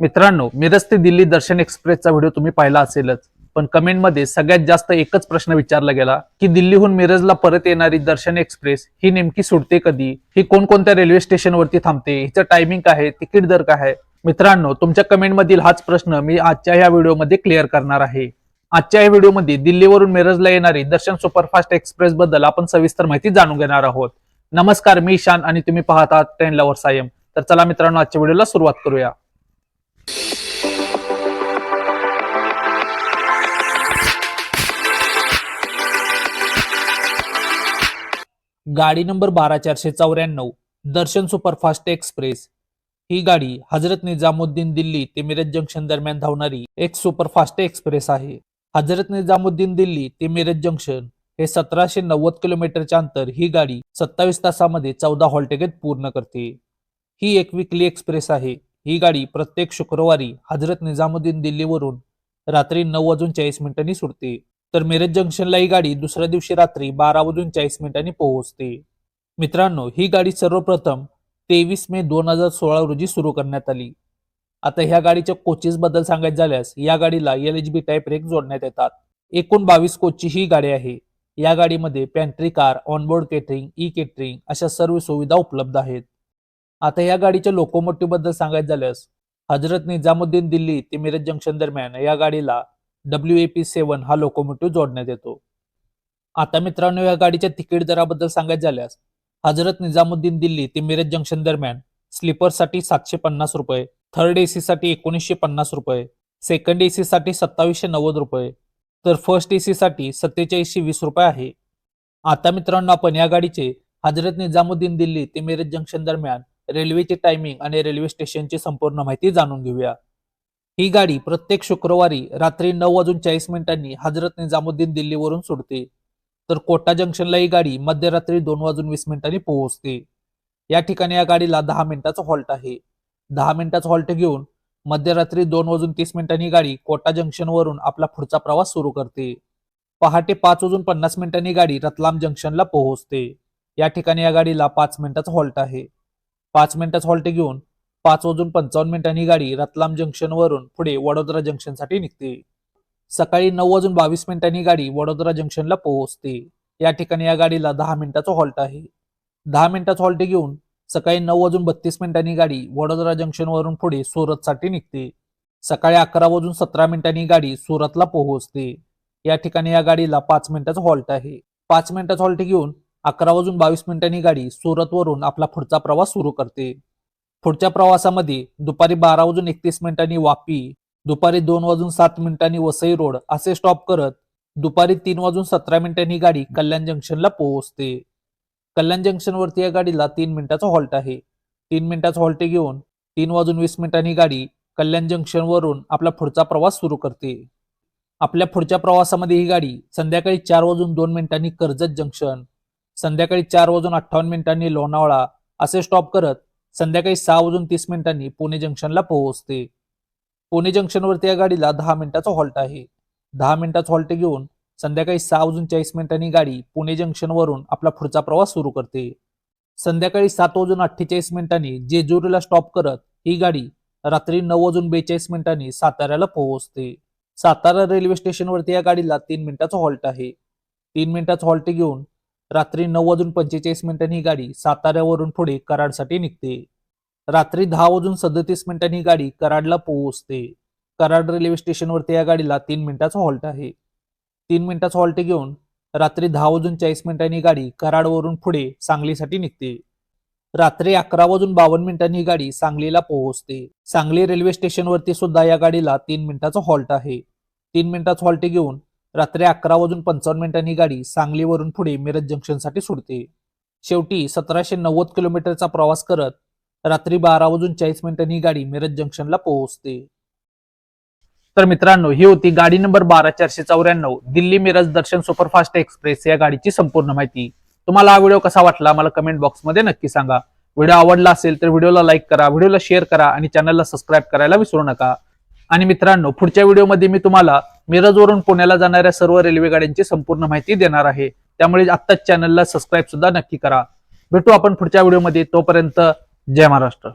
मित्रांनो मिरज ते दिल्ली दर्शन एक्सप्रेसचा व्हिडिओ तुम्ही पाहिला असेलच पण कमेंटमध्ये सगळ्यात जास्त एकच प्रश्न विचारला गेला की दिल्लीहून मिरजला परत येणारी दर्शन एक्सप्रेस ही नेमकी सुटते कधी? ही कोणकोणत्या रेल्वे स्टेशनवरती थांबते? हिचं टायमिंग काय आहे? तिकीट दर काय आहे? मित्रांनो तुमच्या कमेंटमधील हाच प्रश्न मी आजच्या ह्या व्हिडिओमध्ये क्लिअर करणार आहे. आजच्या या व्हिडिओमध्ये दिल्लीवरून मिरजला येणारी दर्शन सुपरफास्ट एक्सप्रेस बद्दल आपण सविस्तर माहिती जाणून घेणार आहोत. नमस्कार मी ईशान आणि तुम्ही पाहत आहात ट्रेन लवर सायम तर चला मित्रांनो आजच्या व्हिडिओला सुरुवात करूया. गाडी नंबर बारा चारशे चौऱ्याण्णव दर्शन सुपरफास्ट एक्सप्रेस. ही गाडी हजरत निजामुद्दीन दिल्ली ते मिरज जंक्शन दरम्यान धावणारी एक सुपरफास्ट एक्सप्रेस आहे. हजरत निजामुद्दीन दिल्ली ते मिरज जंक्शन हे सतराशे नव्वद किलोमीटरच्या अंतर ही गाडी सत्तावीस तासामध्ये चौदा हॉलटेगेत पूर्ण करते. ही एक विकली एक्सप्रेस आहे. ही गाडी प्रत्येक शुक्रवारी हजरत निजामुद्दीन दिल्लीवरून रात्री नऊ वाजून चाळीस मिनिटांनी सुटते. तर मिरज जंक्शनला ही गाडी दुसऱ्या दिवशी रात्री बारा वाजून चाळीस मिनिटांनी पोहोचते. मित्रांनो ही गाडी सर्वप्रथम तेवीस मे दोन हजार सोळा रोजी सुरू करण्यात आली. आता ह्या गाडीच्या कोचेस बद्दल सांगायचं झाल्यास या गाडीला L H B type rake जोडण्यात येतात. एकूण बावीस कोचची ही गाडी आहे. या गाडीमध्ये pantry car onboard catering E catering अशा सर्व सुविधा उपलब्ध आहेत. आता या गाडीच्या लोकोमोटिव्हबद्दल सांगायचं झाल्यास हजरत निजामुद्दीन दिल्ली ते मिरज जंक्शन दरम्यान या गाडीला डब्ल्यू ए पी सेवन हा लोकोमोटिव्ह जोडण्यात येतो. आता मित्रांनो या गाडीच्या तिकीट दराबद्दल सांगायचं झाल्यास हजरत निजामुद्दीन दिल्ली ते मिरज जंक्शन दरम्यान स्लीपरसाठी सातशे पन्नास रुपये थर्ड एसी साठी एकोणीसशे पन्नास रुपये सेकंड एसी साठी सत्तावीसशे नव्वद रुपये तर फर्स्ट एसी साठी सत्तेचाळीसशे वीस रुपये आहे. आता मित्रांनो आपण या गाडीचे हजरत निजामुद्दीन दिल्ली ते मिरज जंक्शन दरम्यान रेल्वेची टायमिंग आणि रेल्वे स्टेशनची संपूर्ण माहिती जाणून घेऊया. ही गाडी प्रत्येक शुक्रवारी रात्री नऊ वाजून चाळीस मिनिटांनी हजरत निजामुद्दीन दिल्लीवरून सुटते तर कोटा जंक्शनला ही गाडी मध्यरात्री दोन वाजून वीस मिनिटांनी पोहोचते. या ठिकाणी या गाडीला दहा मिनिटाचा हॉल्ट आहे. दहा मिनिटाचा हॉल्ट घेऊन मध्यरात्री दोन वाजून तीस मिनिटांनी गाडी कोटा जंक्शनवरून आपला पुढचा प्रवास सुरू करते. पहाटे पाच वाजून पन्नास मिनिटांनी गाडी रतलाम जंक्शनला पोहोचते. या ठिकाणी या गाडीला पाच मिनिटाचा हॉल्ट आहे. पाच मिनिटाचा हॉल्ट घेऊन पाच वाजून पंचावन्न मिनिटांनी गाडी रतलाम जंक्शनवरून पुढे वडोदरा जंक्शनसाठी निघते. सकाळी नऊ वाजून बावीस मिनिटांनी गाडी वडोदरा जंक्शनला पोहोचते. या ठिकाणी या गाडीला दहा मिनिटाचा हॉल्ट आहे. दहा मिनिटाचा हॉल्ट घेऊन सकाळी नऊ वाजून बत्तीस मिनिटांनी गाडी वडोदरा जंक्शनवरून पुढे सुरतसाठी निघते. सकाळी अकरा वाजून सतरा मिनिटांनी गाडी सुरतला पोहोचते. या ठिकाणी या गाडीला पाच मिनिटाचा हॉल्ट आहे. पाच मिनिटाचा हॉल्ट घेऊन अकरा वाजून बावीस मिनिटांनी गाडी सुरतवरून आपला पुढचा प्रवास सुरू करते. पुढच्या प्रवासामध्ये दुपारी बारा वाजून एकतीस मिनिटांनी वापी दुपारी दोन वाजून सात मिनिटांनी वसई रोड असे स्टॉप करत दुपारी तीन वाजून सतरा मिनिटांनी गाडी कल्याण जंक्शनला पोहोचते. कल्याण जंक्शनवरती या गाडीला तीन मिनिटाचा हॉल्ट आहे. तीन मिनिटाचा हॉल्ट घेऊन तीन वाजून वीस मिनिटांनी गाडी कल्याण जंक्शनवरून आपला पुढचा प्रवास सुरू करते. आपल्या पुढच्या प्रवासामध्ये ही गाडी संध्याकाळी चार वाजून दोन मिनिटांनी कर्जत जंक्शन संध्याकाळी चार वाजून अठ्ठावन्न मिनिटांनी लोणावळा असे स्टॉप करत संध्याकाळी सहा वाजून तीस मिनिटांनी पुणे जंक्शनला पोहोचते. पुणे जंक्शनवरती या गाडीला दहा मिनिटाचा हॉल्ट आहे. दहा मिनिटाचा हॉल्ट घेऊन संध्याकाळी सहा वाजून चाळीस मिनिटांनी गाडी पुणे जंक्शनवरून आपला पुढचा प्रवास सुरू करते. संध्याकाळी सात वाजून अठ्ठेचाळीस मिनिटांनी जेजुरीला स्टॉप करत ही गाडी रात्री नऊ वाजून बेचाळीस मिनिटांनी साताऱ्याला पोहोचते. सातारा रेल्वे स्टेशनवरती या गाडीला तीन मिनिटाचा हॉल्ट आहे. तीन मिनिटाचा हॉल्ट घेऊन रात्री नऊ वाजून पंचेचाळीस मिनिटांनी ही गाडी साताऱ्यावरून पुढे कराडसाठी निघते. रात्री दहा वाजून सदतीस मिनिटांनी ही गाडी कराडला पोहोचते. कराड रेल्वे स्टेशनवरती या गाडीला तीन मिनिटाचा हॉल्ट आहे. तीन मिनिटाचा हॉल्ट घेऊन रात्री दहा वाजून चाळीस मिनिटांनी गाडी कराडवरून पुढे सांगलीसाठी निघते. रात्री अकरा वाजून बावन्न मिनिटांनी ही गाडी सांगलीला पोहोचते. सांगली रेल्वे स्टेशनवरती सुद्धा या गाडीला तीन मिनिटाचा हॉल्ट आहे. तीन मिनिटाचा हॉल्ट घेऊन रात्री अकरा वाजून पंचावन्न मिनिटांनी गाडी सांगलीवरून पुढे मिरज जंक्शनसाठी सुटते. शेवटी सतराशे नव्वद किलोमीटरचा प्रवास करत रात्री बारा वाजून चाळीस मिनिटांनी ही गाडी मिरज जंक्शनला पोहोचते. तर मित्रांनो ही होती गाडी नंबर बारा चारशे चौऱ्याण्णव दिल्ली मिरज दर्शन सुपरफास्ट एक्सप्रेस या गाडीची संपूर्ण माहिती. तुम्हाला हा व्हिडिओ कसा वाटला मला कमेंट बॉक्समध्ये नक्की सांगा. व्हिडिओ आवडला असेल तर व्हिडिओला लाईक करा व्हिडिओला शेअर करा आणि चॅनलला सबस्क्राईब करायला विसरू नका. आणि मित्रांनो पुढच्या व्हिडिओमध्ये मी तुम्हाला मिरजवरून पुण्याला जाणाऱ्या सर्व रेल्वे गाड्यांची संपूर्ण माहिती देणार आहे. त्यामुळे आत्ताच चॅनलला सबस्क्राईब सुद्धा नक्की करा. भेटू आपण पुढच्या व्हिडिओमध्ये. तोपर्यंत जय महाराष्ट्र.